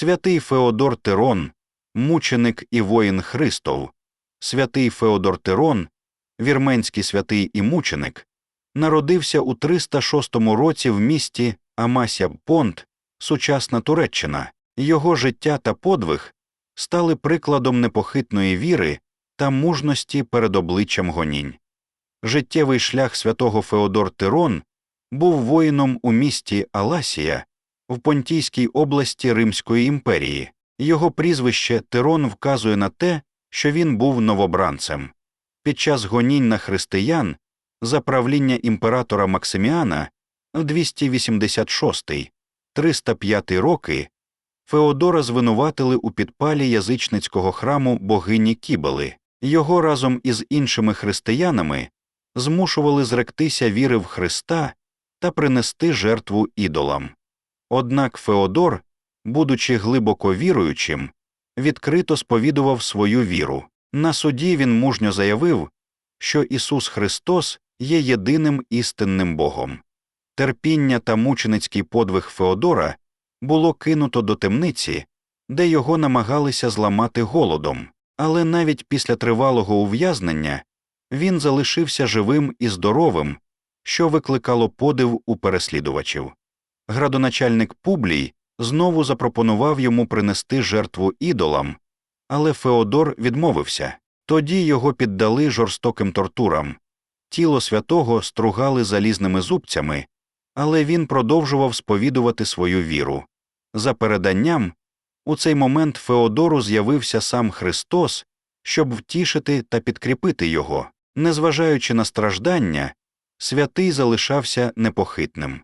святий Феодор Тирон, мученик і воїн Христов, святий Феодор Тирон, вірменський святий і мученик, народився у 306 році в місті Амася Понт, сучасна Туреччина. Його життя та подвиг стали прикладом непохитної віри та мужності перед обличчям гонінь. Життєвий шлях святого Феодор Тирон був воїном у місті Аласія в Понтійській області Римської імперії. Його прізвище Тирон вказує на те, що він був новобранцем. Під час гонінь на християн за правління імператора Максиміана в 286-305 роки Феодора звинуватили у підпалі язичницького храму богині Кібели. Його разом із іншими християнами змушували зректися віри в Христа та принести жертву ідолам. Однак Феодор, будучи глибоко віруючим, відкрито сповідував свою віру. На суді він мужньо заявив, що Ісус Христос є єдиним істинним Богом. Терпіння та мученицький подвиг Феодора було кинуто до темниці, де його намагалися зламати голодом, але навіть після тривалого ув'язнення він залишився живим і здоровим, що викликало подив у переслідувачів. Градоначальник Публій знову запропонував йому принести жертву ідолам, але Феодор відмовився. Тоді його піддали жорстоким тортурам. Тіло святого стругали залізними зубцями, але він продовжував сповідувати свою віру. За переданням, у цей момент Феодору з'явився сам Христос, щоб втішити та підкріпити його. Незважаючи на страждання, святий залишався непохитним.